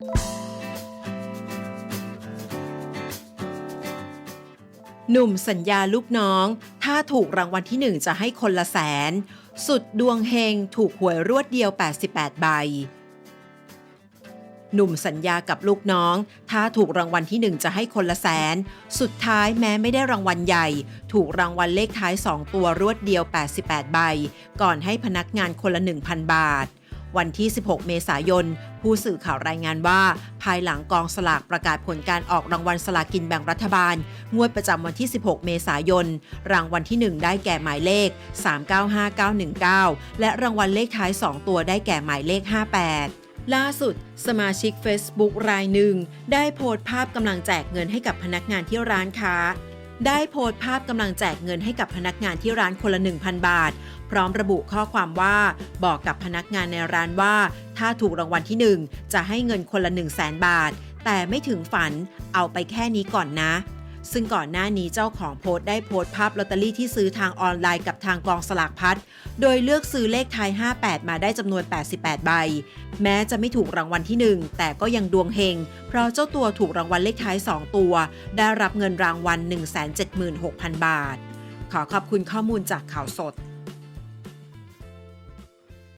หนุ่มสัญญาลูกน้อง ถ้าถูกรางวัลที่หนึ่งจะให้คนละแสน สุดดวงเฮงถูกหวยรวดเดียว 88 ใบ หนุ่มสัญญากับลูกน้อง ถ้าถูกรางวัลที่หนึ่งจะให้คนละแสน สุดท้ายแม้ไม่ได้รางวัลใหญ่ ถูกรางวัลเลขท้าย 2 ตัวรวดเดียว 88 ใบ ก่อนให้พนักงานคนละ 1,000 บาท วันที่ 16 เมษายน ผู้สื่อข่าวรายงานว่า ภายหลังกองสลากประกาศผลการออกรางวัลสลากินแบ่งรัฐบาล งวดประจำวันที่ 16 เมษายน รางวัลที่ 1 ได้แก่หมายเลข 395919 และรางวัลเลขท้าย 2 ตัวได้แก่หมายเลข 58ล่าสุด สมาชิก Facebook รายหนึ่ง ได้โพสต์ภาพกำลังแจกเงินให้กับพนักงานที่ร้านค้า ได้โพสต์ภาพกำลังแจกเงินให้กับพนักงานที่ร้านคนละ 1,000 บาท พร้อมระบุข้อความว่าบอกกับพนักงานในร้านว่า ถ้าถูกรางวัลที่ 1 จะให้เงินคนละ 1 0 0 0 0แบาท แต่ไม่ถึงฝันเอาไปแค่นี้ก่อนนะ ซึ่งก่อนหน้านี้เจ้าของโพสต์ได้โพสต์ภาพลอตเตอรี่ที่ซื้อทางออนไลน์กับทางกองสลากพัดโดยเลือกซื้อเลขท้าย 58 มาได้จำนวน 88 ใบ แม้จะไม่ถูกรางวัลที่ 1 แต่ก็ยังดวงเฮง เพราะเจ้าตัวถูกรางวัลเลขท้าย 2 ตัว ได้รับเงินรางวัล 176,000 บาท ขอขอบคุณข้อมูลจากข่าวสด